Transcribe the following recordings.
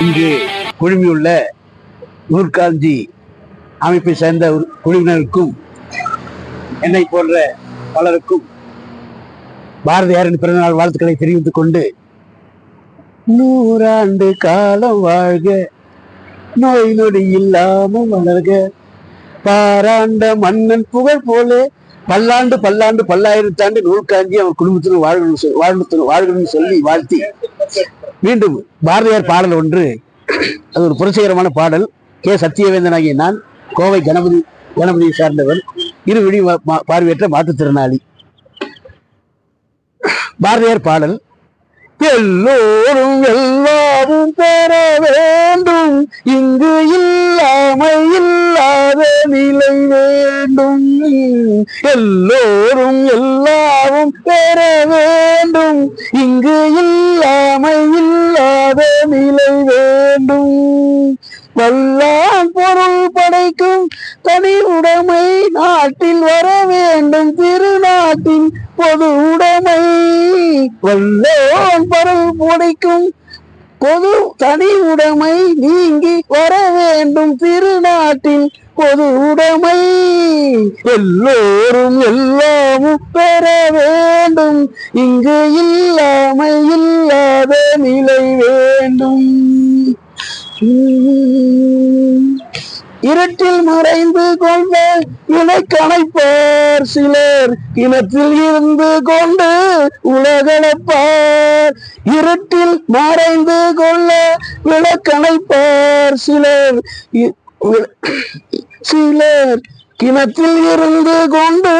இங்கு குழுமியுள்ள நூற்காஞ்சி அமைப்பை சேர்ந்த குழுவினருக்கும் என்னை போன்ற பலருக்கும் பாரதியாரின் பிறந்தநாள் வாழ்த்துக்களை தெரிவித்துக் கொண்டு நூறாண்டு காலம் வாழ்க நோய் நொடி இல்லாம வளர்க பாராண்ட மன்னன் புகழ் போல பல்லாண்டு பல்லாண்டு பல்லாயிரத்தாண்டு நூற்காஞ்சி அவன் குடும்பத்தினர் வாழணும் சொல்- வாழணும் வாழ்கணும்னு சொல்லி வாழ்த்தி. மீண்டும் பாரதியார் பாடல் ஒன்று. அது ஒரு புரட்சிகரமான பாடல். கே. சத்தியவேந்தன் ஆகிய நான் கோவை கணபதி கணபதியை சார்ந்தவர் இருவிழி பார்வையற்ற மாற்றுத்திறனாளி. பாரதியார் பாடல். எல்லோரும் எல்லாரும் பெற வேண்டும். இங்கு இல்லாமை இல்லாத நிலை வேண்டும். எல்லோரும் எல்லாரும் பெற வேண்டும். இங்கு இல்லாமை இல்லாத நிலை வேண்டும். வல்லான் பொருள் படைக்கும் தனி உடைமை நாட்டில் வர வேண்டும். திருநாட்டின் பொது உடைமை வல்லோன் பொருள் படைக்கும் பொது தனி உடைமை நீங்கி வர வேண்டும். திருநாட்டின் பொது உடைமை எல்லோரும் எல்லாமும் பெற வேண்டும். இங்கு இல்லாமை இல்லாத நிலை வேண்டும். இருட்டில் மறைந்து கொண்ட இணைக்கணைப்பார் சிலர் கிணத்தில் இருந்து கொண்டு உலகணைப்பார் இருட்டில் மறைந்து கொள்ள விளக்கணைப்பார் சிலர் இ- சிலர் கிணத்தில் இருந்து கொண்டு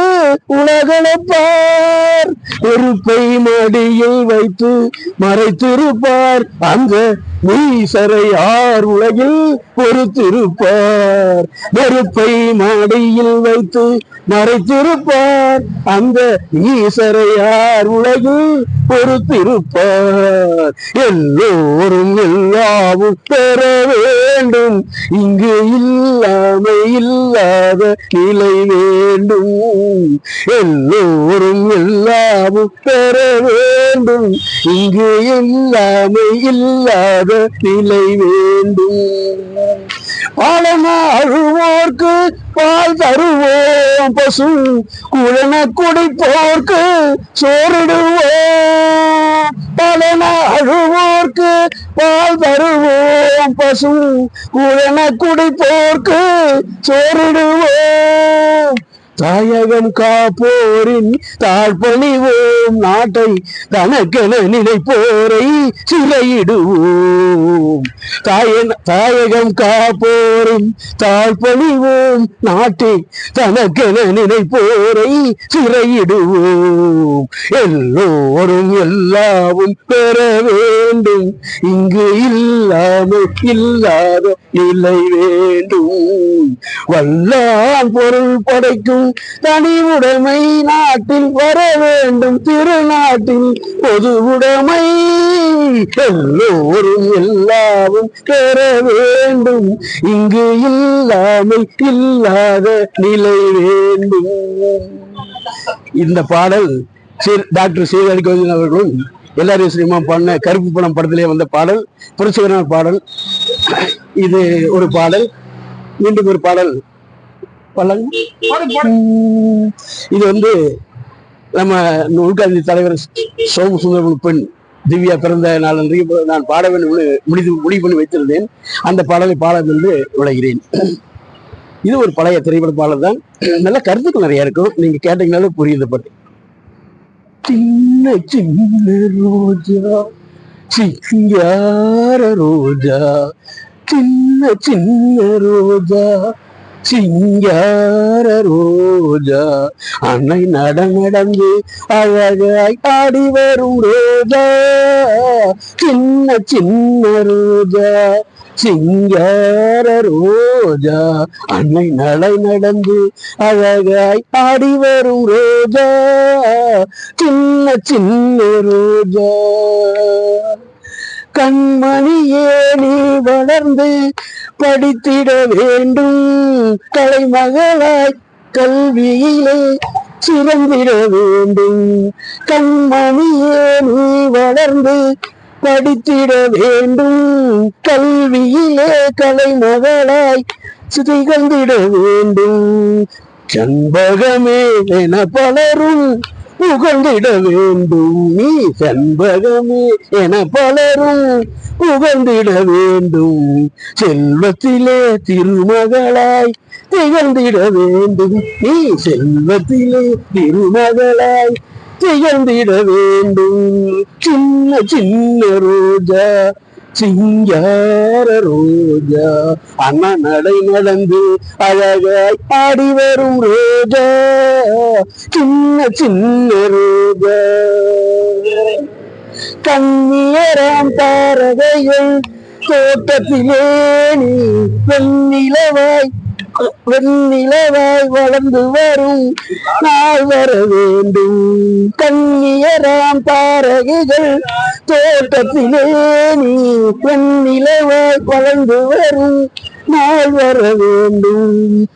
உலகளப்பார். நெருப்பை மடியில் வைத்து மறைத்திருப்பார். அந்த மீசரை ஆர் உலகில் பொறுத்திருப்பார். நெருப்பை மாடியில் வைத்து மறைத்திருப்பார். அந்த ஈசரை யார் உலகில் பொறுத்திருப்பார். எல்லோரும் எல்லாவும் பெற வேண்டும். இங்கு இல்லாமை இல்லாத நிலை வேண்டும். எல்லோரும் எல்லாவும் பெற வேண்டும். இங்கு இல்லாமை இல்லாத நிலை வேண்டும். பாலன அழுவோர்க்கு பால் தருவோம் பசு குழன குடிப்போர்க்கு சோறிடுவோம். பலன அழுவோர்க்கு பால் தருவோம் பசு குழன குடிப்போர்க்கு சோறிடுவோம். தாயகம் காப்போரின் தாழ்பணிவோம் நாட்டை தனக்கென நினைப்போரை சிறையிடுவோம். தாயகம் காப்போரின் தாழ்பணிவோம் நாட்டை தனக்கென நினைப்போரை சிறையிடுவோம். எல்லோரும் எல்லாவும் பெற வேண்டும். இங்கு இல்லாமல் இல்லாத நிலை வேண்டும். வல்லான் பொருள் படைக்கும் தனி உடைமை நாட்டில் வர வேண்டும். திருநாட்டில் பொது உடைமை எல்லோரும் எல்லாவும் பெற வேண்டும். இங்கு இல்லாமல் இல்லாத நிலை வேண்டும். இந்த பாடல் டாக்டர் சீர்காழி கோவிந்தன் அவர்களும் எல்லாரும் சினிமா பாடின கருப்பு படம் படத்திலே வந்த பாடல் புரட்சிகரமான பாடல். இது ஒரு பாடல். மீண்டும் ஒரு பாடல். இது வந்து நம்ம நூற்காந்தி தலைவர் சோம சுந்தரம் பெண் திவ்யா பிறந்த நாள் அன்றைக்கு நான் பாட வேண்டும் முடிவு முடிவு பண்ணி வைத்திருந்தேன். அந்த பாடலை பாட என்று விளைகிறேன் இது ஒரு பழைய திரைப்பட பாடல் தான். நல்ல கருத்துக்கள் நிறைய இருக்கும் நீங்க கேட்டீங்கனாலும் புரியுது பட்டு சின்ன சின்ன ரோஜா சிங்கார ரோஜா சின்ன சின்ன ரோஜா சிங்கார ரோஜா அன்னை நட நடந்து அழகாய் ஆடி வரும் ரோஜா. சின்ன சின்ன ரோஜா சிங்கார ரோஜா அன்னை நடை நடந்து அழகாய் ஆடி வரும் ரோஜா. சின்ன சின்ன ரோஜா. கண்மணியே நீ வளர்ந்து படித்திட வேண்டும். கலைமகளாய் கல்வியிலே சிறந்திட வேண்டும். கண்மணியே நீ வளர்ந்து படித்திட வேண்டும். கல்வியிலே கலைமகளாய் திகழ்ந்திட வேண்டும். செண்பகமே என பலரும் புகழ்ந்திட வேண்டும் நீ செண்பகமே என பலரும் புகழ்ந்திட வேண்டும் செல்வத்திலே திருமகளாய் திகழ்ந்திட வேண்டும் நீ செல்வத்திலே திருமகளாய் திகழ்ந்திட வேண்டும் சின்ன சின்ன ரோஜா சிங்கார ரோஜா அண்ணா நடை நடந்து அழகாய் ஆடி வரும் ரோஜா. சின்ன சின்ன ரோஜா. கண்ணியராம் தாரகைகள் தோட்டத்திலே நீ வெண்ணிலவாய் வெண்ணிலவாய் வளர்ந்து வரும். நாள் வர வேண்டும். கண்ணியராம் தாரகைகள் தோட்டத்திலே நீ வெண்ணிலவாய் வளர்ந்து வரும். நாள் வர வேண்டும்.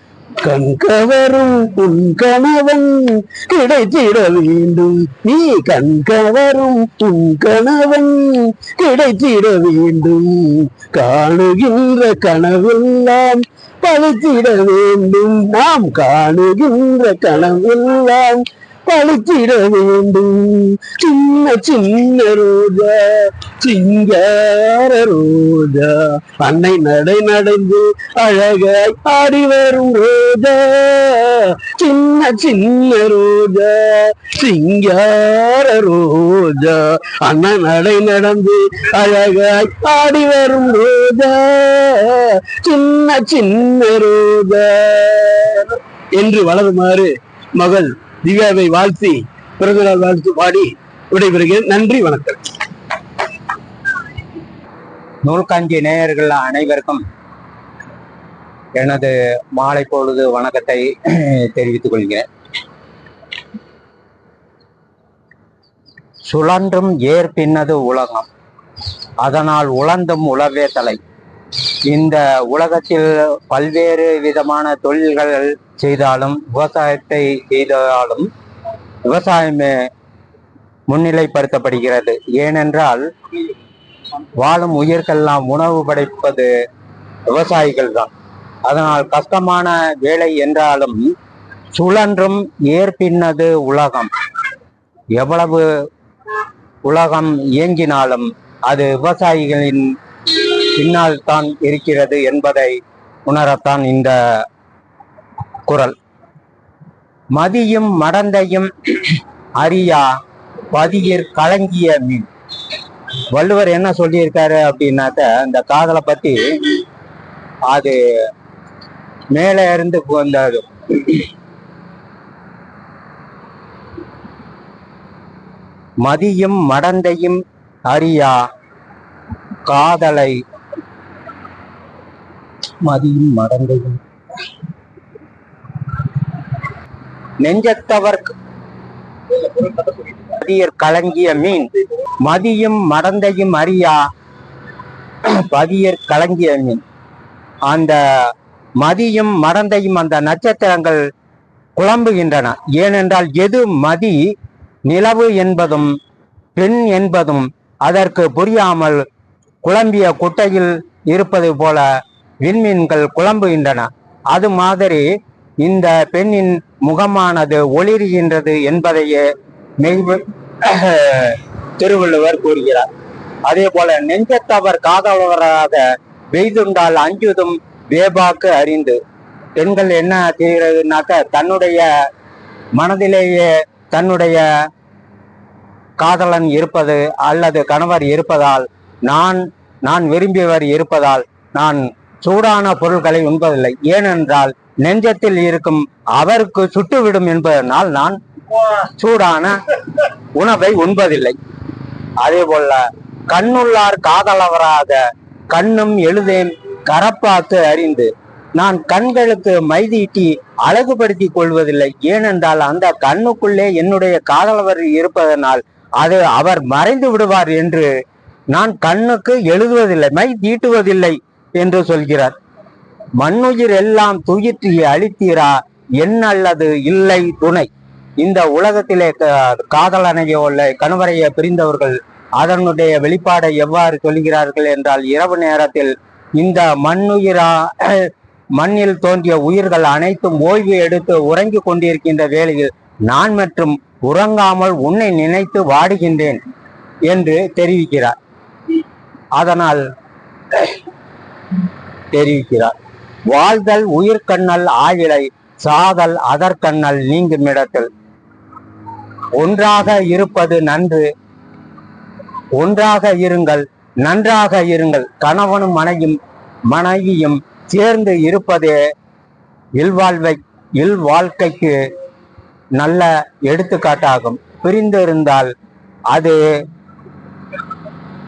கண்கவரும் உன் கணவன். கிடைத்திட வேண்டும். நீ கண்கவரும் உன் கணவன். கிடைத்திட வேண்டும். காணுகின்ற கனவெல்லாம் பழுத்திட வேண்டும். நாம் காணுகின்ற கனவெல்லாம் பழுத்திட வேண்டும். சின்ன சின்ன ரோஜா சிங்கார ரோஜா. அன்னை நடை நடந்து அழகாய் ஆடி வரும் ரோஜா. சின்ன சின்ன ரோஜா சிங்கார ரோஜா. அண்ணன் நடை நடந்து அழகாய் ஆடி வரும் ரோஜா. சின்ன சின்ன ரோஜா. என்று வளருமாறு மகள் திவ்யாவை வாழ்த்தி பிறந்தநாள் வாழ்த்து பாடி விடைபெறுகிறேன். நன்றி வணக்கம். நூல்காஞ்சி நேயர்கள் அனைவருக்கும் எனது மாலை பொழுது வணக்கத்தை தெரிவித்துக் கொள்கிறேன். சுழன்றும் ஏர் பின்னது உலகம். அதனால் உழந்தும் உளவே தலை. இந்த உலகத்தில் பல்வேறு விதமான தொழில்கள் செய்தாலும் விவசாயத்தை செய்தாலும் விவசாயமே முன்னிலைப்படுத்தப்படுகிறது. ஏனென்றால் வாழும் உயிர்க்கெல்லாம் உணவு படைப்பது விவசாயிகள் தான். அதனால் கஷ்டமான வேலை என்றாலும் சுழன்றும் ஏற்பின்னது உலகம். எவ்வளவு உலகம் இயங்கினாலும் அது விவசாயிகளின் பின்னால் தான் இருக்கிறது என்பதை உணரத்தான் இந்த குரல். மதியும் மடந்தையும் அறியா பதியிற் கலங்கிய மீன். வள்ளுவர் என்ன சொல்லியிருக்காரு அப்படின்னாக்க இந்த காதலை பத்தி அது மேல இருந்து அந்த மதியும் மடந்தையும் அறியா காதலை மதியும் மடந்தையும். நெஞ்சத்தவர் கலங்கிய மீன். மதியும் மடந்தையும் அறியா பதியர் கலங்கிய மீன். அந்த மதியும் மடந்தையும் அந்த நட்சத்திரங்கள் குழம்புகின்றன. ஏனென்றால் எது மதி நிலவு என்பதும் பெண் என்பதும் அதற்கு புரியாமல் குழம்பிய குட்டையில் இருப்பது போல விண்மீன்கள் குழம்புகின்றன. அது மாதிரி இந்த பெண்ணின் முகமானது ஒளிர்கின்றது என்பதையே மெய் திருவள்ளுவர் கூறுகிறார். அதே போல நெஞ்சத்தவர் காதலவராக வெய்துண்டால் அஞ்சுதும் வேபாக்கு அறிந்து. பெண்கள் என்ன செய்கிறதுனாக்க தன்னுடைய மனதிலேயே தன்னுடைய காதலன் இருப்பது அல்லது கணவர் இருப்பதால் நான் நான் விரும்பியவர் இருப்பதால் நான் சூடான பொருட்களை உண்பதில்லை. ஏனென்றால் நெஞ்சத்தில் இருக்கும் அவருக்கு சுட்டுவிடும் என்பதனால் நான் சூடான உணவை உண்பதில்லை. அதே போல கண்ணுள்ளார் காதலவராக கண்ணும் எழுதேன் கரப்பாத்து அறிந்து. நான் கண்களுக்கு மைதீட்டி அழகுபடுத்திக் கொள்வதில்லை. ஏனென்றால் அந்த கண்ணுக்குள்ளே என்னுடைய காதலவர் இருப்பதனால் அது அவர் மறைந்து விடுவார் என்று நான் கண்ணுக்கு எழுதுவதில்லை மை தீட்டுவதில்லை. என்று சொல்கிறார். மண்ணுயிர் எல்லாம் துயிற்றி அழித்தீரா? என் அல்லது இல்லை துணை. இந்த உலகத்திலே காதலனையோ இல்லை கணவரையோ பிரிந்தவர்கள் அதனுடைய வெளிப்பாடை எவ்வாறு சொல்கிறார்கள் என்றால் இரவு நேரத்தில் இந்த மண்ணுயிரா மண்ணில் தோன்றிய உயிர்கள் அனைத்தும் ஓய்வு எடுத்து உறங்கிக் கொண்டிருக்கின்ற வேளையில் நான் மற்றும் உறங்காமல் உன்னை நினைத்து வாடுகின்றேன் என்று தெரிவிக்கிறார். அதனால் தெரிவிக்கிறார். வாழ்தல் உயிர்கண்ணல் ஆயிலை சாதல் அதற்கண்ணல் நீங்கும் இடத்தில். ஒன்றாக இருப்பது நன்று ஒன்றாக இருங்கள் நன்றாக இருங்கள். கணவனும் மனையும் மனைவியும் சேர்ந்து இருப்பதே இல்வாழ்வை இல்வாழ்க்கைக்கு நல்ல எடுத்துக்காட்டாகும். பிரிந்து இருந்தால் அது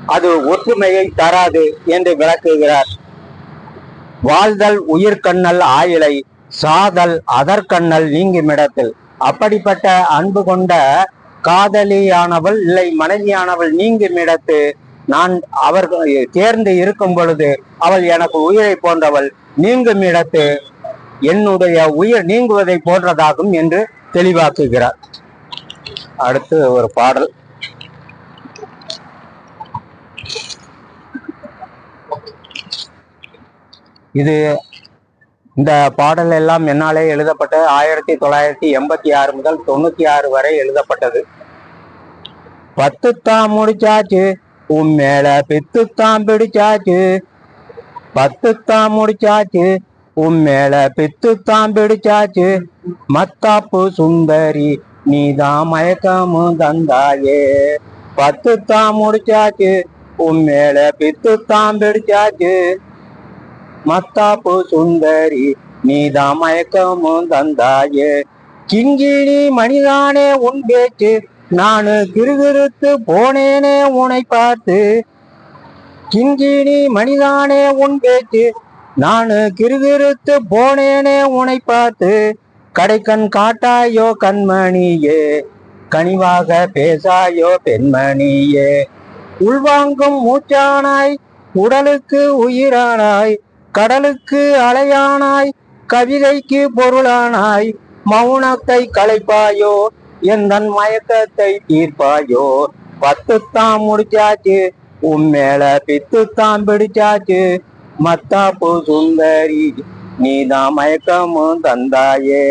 அது ஒற்றுமையை தராது என்று விளக்குகிறார். வாழ்தல் உயிர்கண்ணல் ஆயிலை சாதல் அதற்கண்ணல் நீங்கும் இடத்தில் அப்படிப்பட்ட அன்பு கொண்ட காதலியானவள் இல்லை மனைவியானவள் நீங்கும் இடத்து நான் அவர்கள் சேர்ந்து இருக்கும் பொழுது அவள் எனக்கு உயிரை போன்றவள் நீங்கும் இடத்து என்னுடைய உயிர் நீங்குவதை போன்றதாகும் என்று தெளிவாக்குகிறார். அடுத்து ஒரு பாடல். இது இந்த பாடல் எல்லாம் என்னாலே எழுதப்பட்ட ஆயிரத்தி தொள்ளாயிரத்தி எண்பத்தி ஆறு முதல் தொண்ணூத்தி ஆறு வரை எழுதப்பட்டது. பத்துத்தான் முடிச்சாச்சு உன் மேல பித்துத்தான் பிடிச்சாச்சு. பத்துத்தான் முடிச்சாச்சு உன் மேல பித்துத்தான் பிடிச்சாச்சு. மத்தாப்பு சுந்தரி நீதான் மயக்கமும் தந்தாயே. பத்துத்தான் முடிச்சாச்சு உன் மேல பித்துத்தான் பிடிச்சாச்சு. மத்தாப்பு சுந்தரி நீதான் மயக்கமும் தந்தாயே. கிங்கிணி மணிதானே உன் பேச்சு? நானு கிருகிருத்து போனேனே உனை பார்த்து. கிங்கிணி மணிதானே உன் பேச்சு? நானு கிருகிருத்து போனேனே உனை பார்த்து. கடைக்கண் காட்டாயோ கண்மணியே? கனிவாக பேசாயோ பெண்மணியே? உள்வாங்கும் மூச்சானாய் உடலுக்கு உயிரானாய். கடலுக்கு அலையானாய் கவிதைக்கு பொருளானாய் மௌனத்தை கலைப்பாயோ எந்தன் மயக்கத்தை தீர்ப்பாயோ. பத்துத்தான் முடிச்சாச்சு உன் மேல பித்துத்தான் பிடிச்சாச்சு. மத்தாப்பு சுந்தரி நீதான் மயக்கமும் தந்தாயே.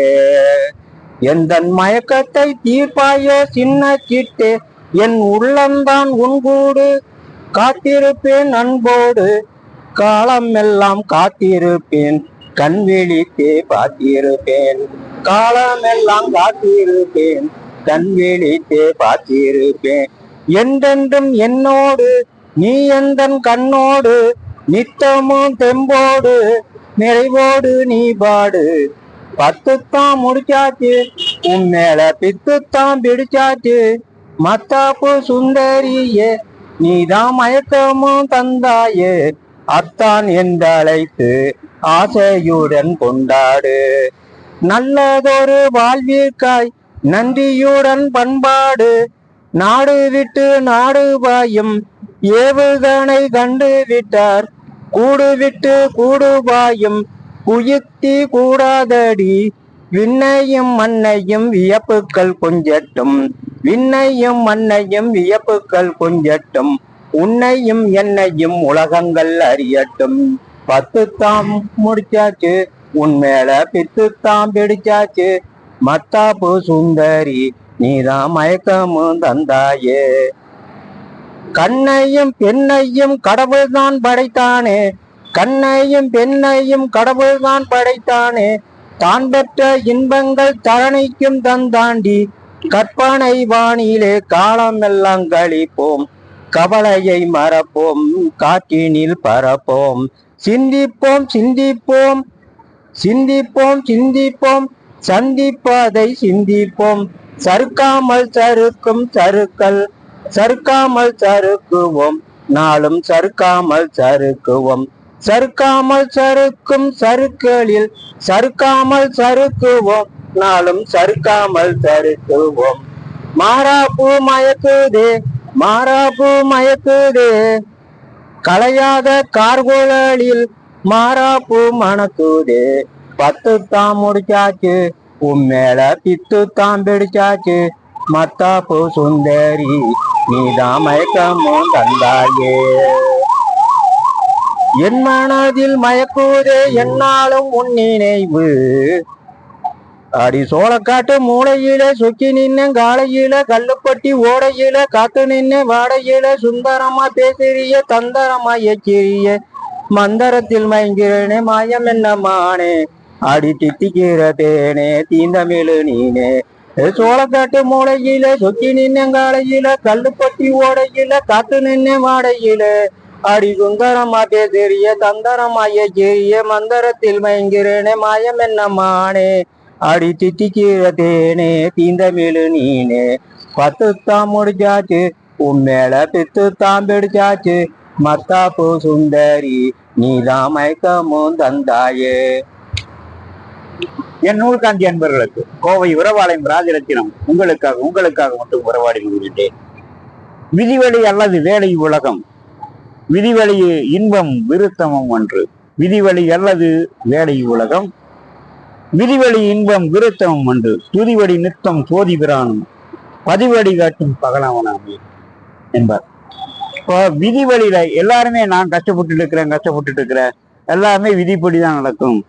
எந்தன் மயக்கத்தை தீர்ப்பாயோ சின்ன சிட்டு என் உள்ளம்தான் உன்கூடு காத்திருப்பேன் அன்போடு காலம் எல்லாம் காத்திருப்பேன். கண் விழித்தே பார்த்திருப்பேன். காலம் எல்லாம் காத்திருப்பேன். கண் விழித்தே பார்த்திருப்பேன். என்றென்றும் என்னோடு நீ எந்தன் கண்ணோடு நித்தமும் தெம்போடு நிறைவோடு நீ பாடு. பத்துத்தான் முடிச்சாச்சு உன் மேல பித்துத்தான் பிடிச்சாச்சு. மத்தாப்பு சுந்தரியே நீதான் மயக்கமும் தந்தாயே. அத்தான் என்றழைத்து ஆசையுடன் கொண்டாடு. நல்லதொரு வாழ்விற்காய் நன்றியுடன் பண்பாடு. நாடு விட்டு நாடு பாயும் ஏவுகணை கண்டு விட்டார். கூடு விட்டு கூடு பாயும் குயுக்தி கூடாதடி. விண்ணையும் மண்ணையும் வியப்புக்கள் கொஞ்சட்டும். விண்ணையும் மண்ணையும் வியப்புக்கள் கொஞ்சட்டும். உன்னையும் என்னையும் உலகங்கள் அறியட்டும். பத்து தாம் முடிச்சாச்சு உன் மேல பித்து தாம் பிடிச்சாச்சு. மத்தாப்பு சுந்தரி நீதான் மயக்கமும் தந்தாயே. கண்ணையும் பெண்ணையும் கடவுள்தான் படைத்தானே. கண்ணையும் பெண்ணையும் கடவுள்தான் படைத்தானே. தான் பெற்ற இன்பங்கள் தரணிக்கும் தந்தாண்டி. கற்பனை வானிலே காலமெல்லாம் கழிப்போம். கவலையை மறப்போம் காற்றினில் பரப்போம் சிந்திப்போம் சிந்திப்போம் சிந்திப்போம் சிந்திப்போம். சந்திப்பதை சிந்திப்போம். சறுக்காமல் சறுக்கும் சறுக்கல் சறுக்காமல் சறுக்குவோம். நாளும் சறுக்காமல் சறுக்குவோம். சறுக்காமல் சறுக்கும் சறுக்களில் சறுக்காமல் சறுக்குவோம். நாளும் சறுக்காமல் சறுக்குவோம். மாறாப்பூ மயக்குதே மாறாப்பூ மயக்குது களையாத கார்குழலில் மாறாப்பு மணக்குது பத்து தான் முடிச்சாச்சு உன் பித்து தான் பிடிச்சாச்சு. மத்தாப்பு சுந்தரி நீதான் மயக்கமும் தந்தாயே. என் மனதில் மயக்குதே என்னாலும் உன் நினைவு. அடி சோளக்காட்டு மூளையில சொக்கி நின்ன காலையில கல்லுப்பட்டி ஓடையில காத்து நின்ன வாடையில சுந்தரமா பேசுறிய தந்தரமா எச்சிறிய மந்தரத்தில் மயங்கிறனே மாயம் என்ன மானே? அடி தித்திக்கிற தேனே தீந்தமிழு நீனே. சோளக்காட்டு மூளையில சொக்கி நின்ன காலையில கல்லுப்பட்டி ஓடையில காத்து நின்ன வாடையில. அடி சுந்தரமா பேசுறிய தந்தரமா எச்சிறிய மந்தரத்தில் மயங்கிறனே மாயம் என்ன மானே? அடி தித்திக்கிற தேனே தீந்தமிழு நீனே. பத்துத்தான் முடிஞ்சாச்சு முடிச்சாச்சு உன் மேல பித்து பிடிச்சாச்சு. மத்தாப்பு சுந்தரி நீதான் மயக்கமும் தந்தாயே. என் நூல்காந்தி அன்பர்களுக்கு கோவை உறவாலயம் ராஜரத்தினம் உங்களுக்காக உங்களுக்காக மட்டும் உறவாடி கொள்கின்றேன் விதிவழி அல்லது வேலை உலகம் விதிவழி இன்பம் விருத்தமும் ஒன்று. விதிவழி அல்லது வேலை உலகம் விதிவழி இன்பம் விருத்தமும் அன்று துதிவடி நித்தம் சோதி பிரானும் பதிவடி காட்டும் பகலவனாமே என்பார். இப்போ விதி வழியில எல்லாருமே நான் கஷ்டப்பட்டு இருக்கிறேன் கஷ்டப்பட்டு இருக்கிறேன் எல்லாமே விதிப்படி தான் நடக்கும்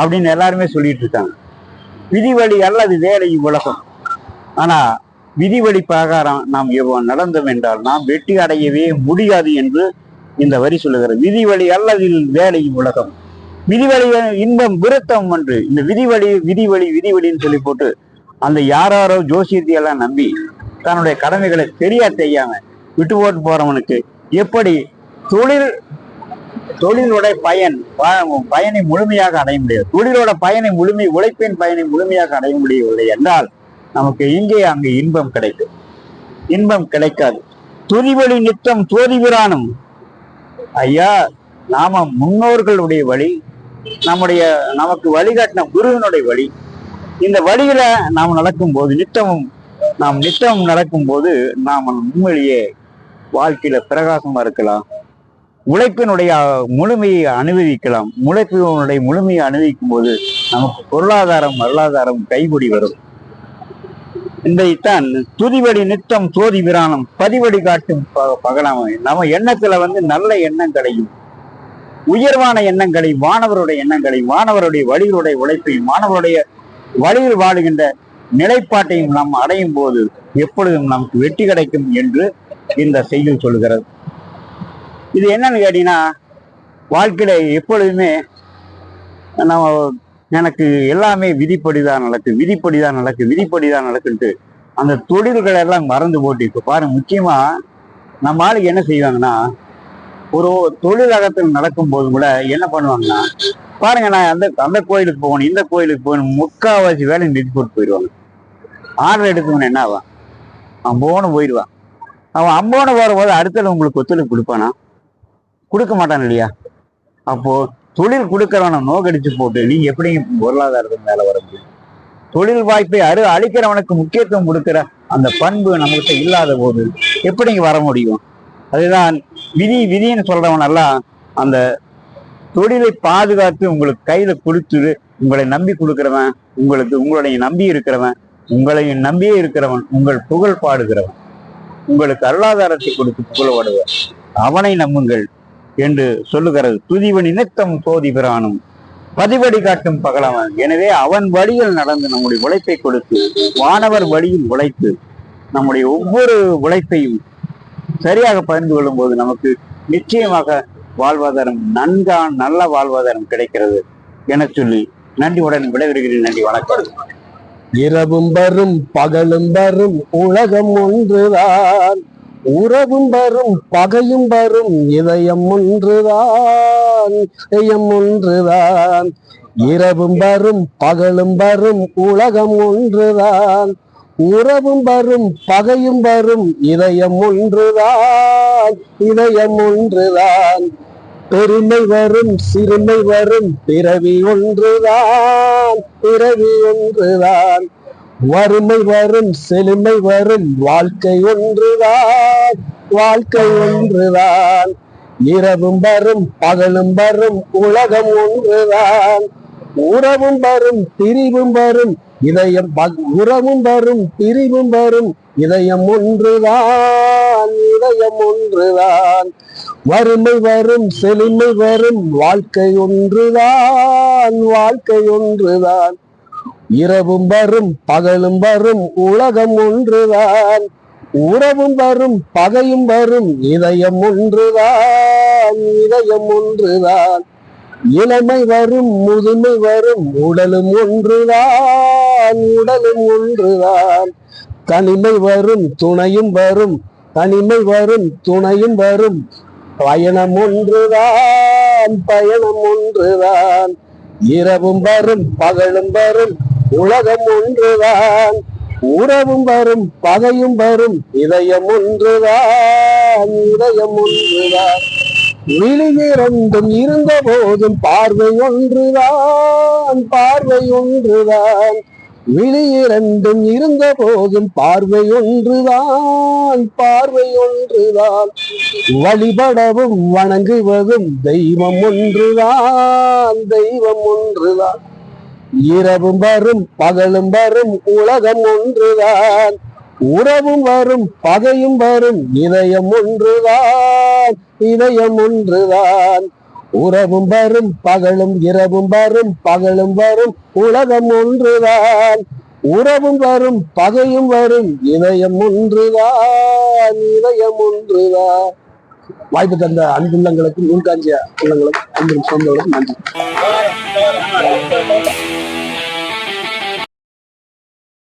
அப்படின்னு எல்லாருமே சொல்லிட்டு இருக்காங்க. விதி வழி அல்லது வேலை உலகம். ஆனா விதி வழி பிரகாரம் நாம் எவ்வளவு நடந்தோம் என்றால் நாம் வெற்றி அடையவே முடியாது என்று இந்த வரி சொல்லுகிறது. விதி வழி அல்லது வேலை உலகம். விதிவழி இன்பம் விருத்தம் என்று இந்த விதிவழி விதிவழி விதிவழின்னு சொல்லி போட்டு அந்த யாராரோ ஜோசியத்தையெல்லாம் நம்பி தன்னுடைய கடமைகளை சரியா செய்யாம விட்டு போட்டு போறவனுக்கு எப்படி தொழில் தொழிலோட பயன் பயனை முழுமையாக அடைய முடியாது. தொழிலோட பயனை முழுமை உழைப்பின் பயனை முழுமையாக அடைய முடியவில்லை என்றால் நமக்கு இங்கே அங்கு இன்பம் கிடைக்கும்? இன்பம் கிடைக்காது. துரிவழி நித்தம் தோதிபிரானும் ஐயா நாம முன்னோர்களுடைய வழி நம்முடைய நமக்கு வழிகாட்டின குருவினுடைய வழி. இந்த வழியில நாம் நடக்கும் போது நித்தமும் நாம் நித்தமும் நடக்கும்போது நாம் உண்மையிலேயே வாழ்க்கையில பிரகாசமா இருக்கலாம். உழைப்பினுடைய முழுமையை அனுபவிக்கலாம். உழைப்பினுடைய முழுமையை அனுபவிக்கும் போது நமக்கு பொருளாதாரம் வரலாதாரம் கைகூடி வரும். இதைத்தான் துதிவடி நித்தம் சோதி விராணம் பதிவடி காட்டும் பகலாமை. நம்ம எண்ணத்துல வந்து நல்ல எண்ணம் எண்ணங்களையும் உயர்வான எண்ணங்களை மாணவருடைய எண்ணங்களை மாணவருடைய வழிகளுடைய உழைப்பையும் மாணவருடைய வழியில் வாழுகின்ற நிலைப்பாட்டையும் நாம் அடையும் போது எப்பொழுதும் நமக்கு வெற்றி கிடைக்கும் என்று இந்த செய்தி சொல்கிறது இது என்னன்னு கேட்டீங்கன்னா வாழ்க்கையில எப்பொழுதுமே நம்ம எனக்கு எல்லாமே விதிப்படிதான் நடக்கு விதிப்படிதான் நடக்கு விதிப்படிதான் நடக்குன்ட்டு அந்த தொழில்களை எல்லாம் மறந்து போட்டு இப்போ பாருங்க முக்கியமா நம்ம ஆளுக்கு என்ன செய்வாங்கன்னா ஒரு தொழிலகத்தில் நடக்கும் போது கூட என்ன பண்ணுவாங்கன்னா பாருங்க நான் அந்த அந்த கோயிலுக்கு போகணும் இந்த கோயிலுக்கு போகணும் முக்காவாசி வேலை நிறுத்தி போட்டு போயிடுவாங்க. ஆர்டர் எடுக்கணும் என்ன ஆவான்? அம்போன்னு போயிடுவான். அவன் அம்போன்னு வரும்போது அடுத்தது உங்களுக்கு ஒத்துழைப்பு கொடுப்பானா? கொடுக்க மாட்டான் இல்லையா? அப்போ தொழில் கொடுக்கறவனை நோக்கடிச்சு போட்டு நீங்க எப்படி பொருளாதாரத்துக்கு மேல வர முடியும்? தொழில் வாய்ப்பை அரு அழிக்கிறவனுக்கு முக்கியத்துவம் கொடுக்கிற அந்த பண்பு நம்மகிட்ட இல்லாத போது எப்படிங்க வர முடியும்? அதுதான் விதி விதின்னு சொல்றவனெல்லாம் அந்த தொழிலை பாதுகாத்து உங்களுக்கு கையில கொடுத்து உங்களை நம்பி கொடுக்கிறவன் உங்களுக்கு உங்களுடைய நம்பி இருக்கிறவன் உங்களையும் நம்பியே இருக்கிறவன் உங்கள் புகழ் பாடுகிறவன். உங்களுக்கு அருளாதாரத்தை கொடுத்து புகழ்வாடுவன் அவனை நம்புங்கள் என்று சொல்லுகிறது. துதிவன் இனத்தம் சோதி பிரானும். பதிவடி காட்டும் பகலவன். எனவே அவன் வழியில் நடந்து நம்முடைய உழைப்பை கொடுத்து வானவர் வழியில் உழைத்து நம்முடைய ஒவ்வொரு உழைப்பையும் சரியாக பகிர்ந்து கொள்ளும் போது நமக்கு நிச்சயமாக வாழ்வாதாரம் நன்கா நல்ல வாழ்வாதாரம் கிடைக்கிறது என சொல்லி நன்றியுடன் விடைபெறுகிறேன். நன்றி வணக்கம். இரவும் வரும் பகலும் வரும் உலகம் ஒன்றுதான். உறவும் வரும் பகையும் வரும் இதயம் ஒன்றுதான் இதயம் ஒன்றுதான். இரவும் வரும் பகலும் வரும் உலகம் ஒன்றுதான். உறவும் வரும் பகையும் வரும் இதயம் ஒன்றுதான் இதயம் ஒன்றுதான். பெருமை வரும் சிறுமை வரும் பிறவி ஒன்றுதான் பிறவி ஒன்றுதான். வறுமை வரும் செழுமை வரும் வாழ்க்கை ஒன்றுதான் வாழ்க்கை ஒன்றுதான். இரவும் வரும் பகலும் வரும் உலகம் ஒன்றுதான். உறவும் வரும் பிரிவும் வரும் இதயம் உறவும் வரும் பிரிவும் வரும். இதயம் ஒன்றுதான் ஒன்றுதான் இதயம் ஒன்றுதான். வறுமை வரும் செழுமை வரும். வாழ்க்கை ஒன்றுதான் வாழ்க்கை ஒன்றுதான். இரவும் வரும் பகலும் வரும் உலகம் ஒன்றுதான். உறவும் வரும் பகையும் வரும். இதயம் ஒன்றுதான் இதயம் ஒன்றுதான். இளமை வரும் முதுமை வரும் உடலும் ஒன்றுதான் உடலும் ஒன்றுதான். தனிமை வரும் துணையும் வரும் தனிமை வரும் துணையும் வரும். பயணம் ஒன்றுதான் பயணம் ஒன்றுதான். இரவும் வரும் பகலும் வரும் உலகம் ஒன்றுதான். உறவும் வரும் பகையும் வரும் இதயம் ஒன்றுதான் இதயம் ஒன்றுதான். விழியிரண்டும் இருந்த போதும் பார்வை ஒன்றுதான் பார்வை ஒன்றுதான். விழியிரண்டும் இருந்த போதும் பார்வை ஒன்றுதான் பார்வை ஒன்றுதான். வழிபடவும் வணங்குவதும் தெய்வம் ஒன்றுதான் தெய்வம் ஒன்றுதான். இரவும் வரும் பகலும் வரும் உலகம் ஒன்றுதான். உறவும் வரும் பகையும் வரும் இதயம் ஒன்றுதான் இதயம் ஒன்றுதான். உறவும் வரும் பகலும் இரவும் வரும் பகலும் வரும் உலகம் ஒன்றுதான். உறவும் வரும் பகையும் வரும் இதயம் ஒன்றுதான் இதயம் ஒன்றுதான். வாய்ப்பு தந்த அன்புள்ளங்களுக்கும் நூல்காஞ்சிய உள்ளங்களுக்கும் அன்பும் சொந்தங்களுக்கும் நன்றி.